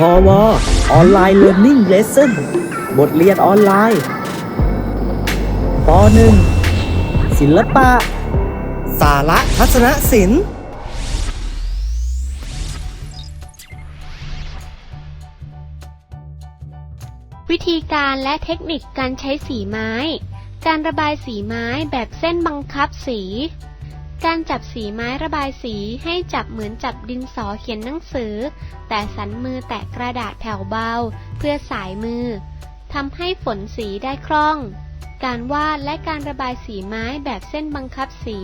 พอวออนไลน์เรียน i ิ่งเลสเซ่นบทเรียนออนไลน์ป .1 ศิลปะ สาระทัศนศิลป์วิธีการและเทคนิคการใช้สีไม้ การระบายสีไม้แบบเส้นบังคับสี การจับสีไม้ระบายสีให้จับเหมือนจับดินสอเขียนหนังสือ แต่สันมือแตะกระดาษแผ่วเบา เพื่อสายมือทำให้ฝนสีได้คล่อง การวาดและการระบายสีไม้แบบเส้นบังคับสี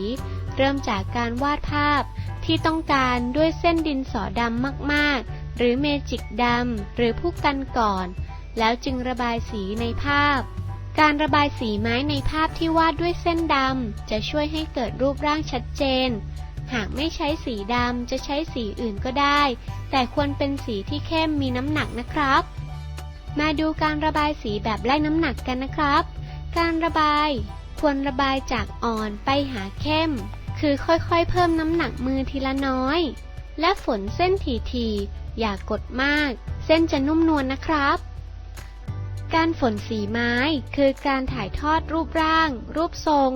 เริ่มจากการวาดภาพ ที่ต้องการด้วยเส้นดินสอดำมากๆ หรือเมจิกดำหรือผู้กันก่อน แล้วจึงระบายสีในภาพ การระบายสีไม้ในภาพที่วาดด้วยเส้นดำ จะช่วยให้เกิดรูปร่างชัดเจน หากไม่ใช้สีดำจะใช้สีอื่นก็ได้ แต่ควรเป็นสีที่เข้มมีน้ำหนักนะครับ มาดูการระบายสีแบบไล่น้ำหนักกันนะครับ การระบายควรระบายจากอ่อนไปหาเข้ม คือค่อยๆ เพิ่มน้ำหนักมือทีละน้อย และฝนเส้นทีๆอย่ากกดมาก เส้นจะนุ่มนวลนะครับ การฝนสีไม้คือการถ่ายทอดรูปร่าง รูปทรง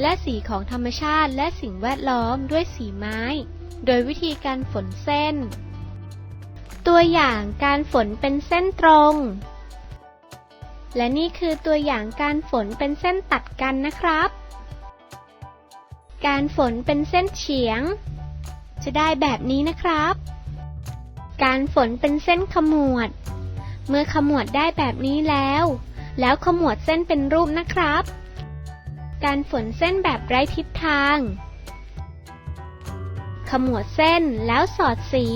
และสีของธรรมชาติและสิ่งแวดล้อมด้วยสีไม้ โดยวิธีการฝนเส้น ตัวอย่างการฝนเป็นเส้นตรง และนี่คือตัวอย่างการฝนเป็นเส้นตัดกันนะครับ การฝนเป็นเส้นเฉียง จะได้แบบนี้นะครับ การฝนเป็นเส้นขมวด เมื่อขมวดได้แบบนี้แล้ว แล้วขมวดเส้นเป็นรูปนะครับ การฝนเส้นแบบไร้ทิศทาง ขมวดเส้นแล้วสอดสี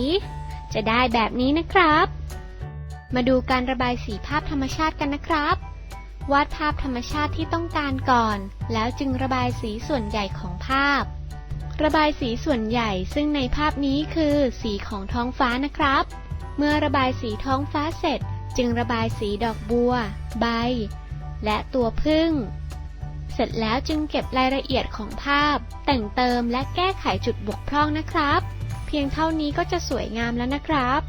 จะได้แบบนี้นะครับ มาดูการระบายสีภาพธรรมชาติกันนะครับ วาดภาพธรรมชาติที่ต้องการก่อน แล้วจึงระบายสีส่วนใหญ่ของภาพ ระบายสีส่วนใหญ่ซึ่งในภาพนี้คือสีของท้องฟ้านะครับเมื่อระบายสีท้องฟ้าเสร็จ จึงระบายสีดอกบัว ใบ และตัวพึ่ง เสร็จแล้วจึงเก็บรายละเอียดของภาพ แต่งเติมและแก้ไขจุดบกพร่องนะครับ เพียงเท่านี้ก็จะสวยงามแล้วนะครับ